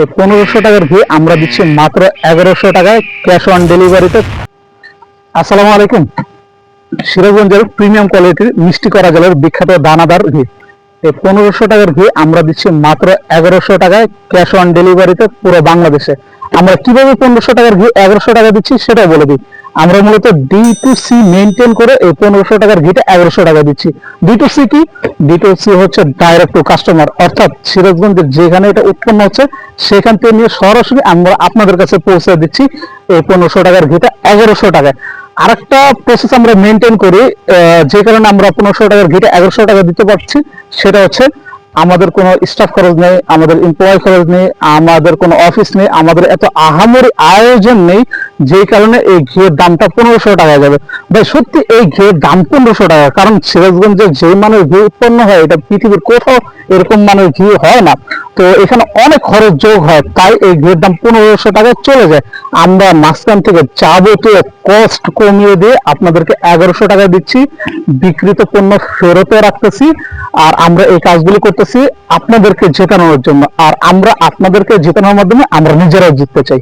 এই পনেরোশো টাকার ঘি আমরা দিচ্ছি মাত্র এগারোশো টাকায় ক্যাশ অন ডেলিভারিতে। আসসালামু আলাইকুম। সিরাজগঞ্জের প্রিমিয়াম কোয়ালিটির মিষ্টি করা জলের বিখ্যাত দানাদার ঘি। এই পনেরোশো টাকার ঘি আমরা দিচ্ছি মাত্র এগারোশো টাকায় ক্যাশ অন ডেলিভারিতে পুরো বাংলাদেশে। আমরা কীভাবে পনেরোশো টাকার ঘি এগারোশো টাকা দিচ্ছি সেটাও বলে দিই। আমরা মূলত ডি টু সি মেনটেন করে এই পনেরোশো টাকার ঘিটা এগারোশো টাকা দিচ্ছি। ডি টু সি কি? ডি টু সি হচ্ছে ডাইরেক্ট টু কাস্টমার অর্থাৎ সিরাজগঞ্জের যেখানে এটা উৎপন্ন হচ্ছে, সেখান থেকে নিয়ে সরাসরি আমরা আপনাদের কাছে পৌঁছে দিচ্ছি এই পনেরোশো টাকার ঘিটা এগারোশো টাকায়। আরেকটা প্রসেস আমরা মেনটেন করি যে কারণে আমরা পনেরোশো টাকার ঘিটা এগারোশো টাকা দিতে পারছি, সেটা হচ্ছে আমাদের কোনো স্টাফ খরচ নেই, আমাদের এমপ্লয় খরচ নেই, আমাদের কোনো অফিস নেই, আমাদের এত আহামরি আয়োজন নেই যে কারণে এই ঘিয়ের দামটা পনেরোশো টাকা যাবে। ভাই, সত্যি এই ঘিয়ের দাম পনেরোশো টাকা, কারণ সিরাজগঞ্জে যে মানুষ ঘি উৎপন্ন হয়, এটা পৃথিবীর কোথাও এরকম মানুষ ঘি হয় না। তো এখানে অনেক খরচ যোগ হয়, তাই এই ঘিয়ের দাম পনেরোশো টাকায় চলে যায়। আমরা মাঝখান থেকে যাবতীয় কস্ট কমিয়ে দিয়ে আপনাদেরকে এগারোশো টাকা দিচ্ছি। বিক্রিত পণ্য ফেরতে রাখতেছি। আর আমরা এই কাজগুলো করতেছি আপনাদেরকে জেতানোর জন্য। আর আমরা আপনাদেরকে জেতানোর মাধ্যমে আমরা নিজেরাও জিততে চাই।